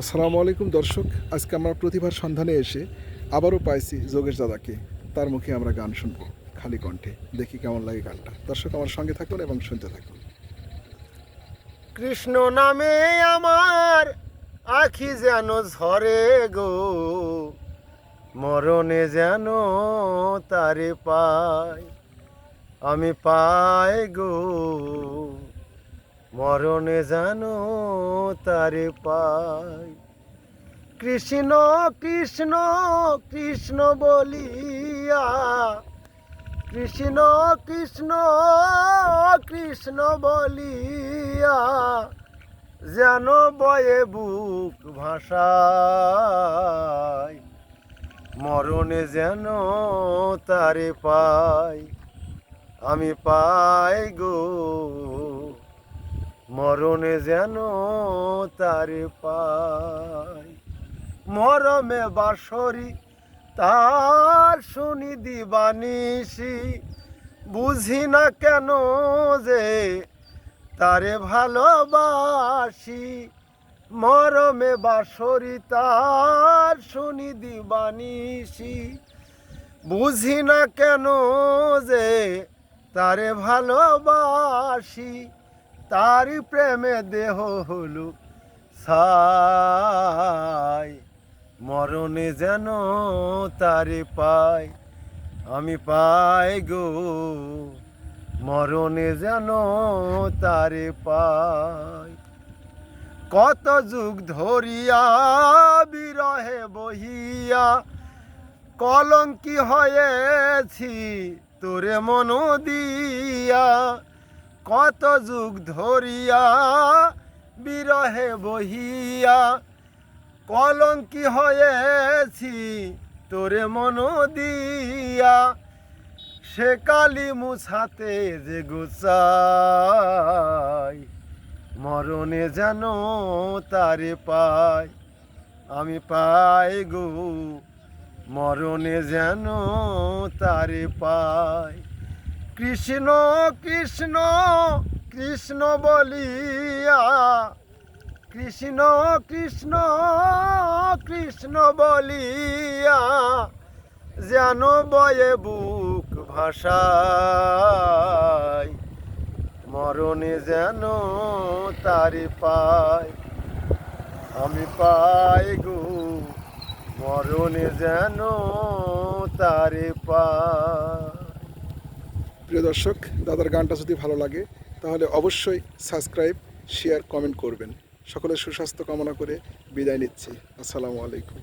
আসসালামু আলাইকুম দর্শক, আজকে আমরা প্রতিভার সন্ধানে এসে আবারও পাইছি যোগেশ দাদাকে। তার মুখে আমরা গান শুনব, খালি কণ্ঠে। দেখি কেমন লাগে গানটা। দর্শক, আমার সঙ্গে থাকুন এবং শুনতে থাকুন। কৃষ্ণ নামে আমার আখি যেন ঝরে গো, মরণে যেন তারে পাই আমি পাই গো। মরণে যেন তারে পাই। কৃষ্ণ কৃষ্ণ কৃষ্ণ বলিয়া। কৃষ্ণ কৃষ্ণ কৃষ্ণ বলিয়া। যেন বয়ে বুক ভাষায় মরণে যেন তারে পাই। আমি পাই গো মরণে যেন তারে পাই মরমে বাসরি তার শুনি দিবানিসি বুঝি না কেন যে তারে ভালোবাসি। মরমে বাসরি তার শুনি দিবানিসি বুঝি না কেন যে তারে ভালোবাসি। তার প্রেমে দেহ হলো ছাই। মরণে যেন তারে পাই, আমি পাই গো। মরণে যেন তারে পাই। কত যুগ ধরিয়া বিরহে বহিয়া কলঙ্কি হয়েছি, তোরে মন দিয়া। কত যুগ ধরিয়া বিরহে বহিয়া কলঙ্কি হয়েছি তোরে মন দিয়া। সে কালি মুছাতে যে গুছাই, মরণে যেন তারে পাই। আমি পাই গো, মরণে যেন তারে পাই। কৃষ্ণ কৃষ্ণ কৃষ্ণ বলিয়া। কৃষ্ণ কৃষ্ণ কৃষ্ণ বলিয়া। যেন বয়ে বুক ভাষায় মরণে যেন তারি পাই আমি পাই গো, মরণে যেন তারে পাই প্রিয় দর্শক, দাদার গানটা যদি ভালো লাগে, তাহলে অবশ্যই সাবস্ক্রাইব, শেয়ার, কমেন্ট করবেন। সকলের সুস্বাস্থ্য কামনা করে বিদায় নিচ্ছি। আসসালামু আলাইকুম।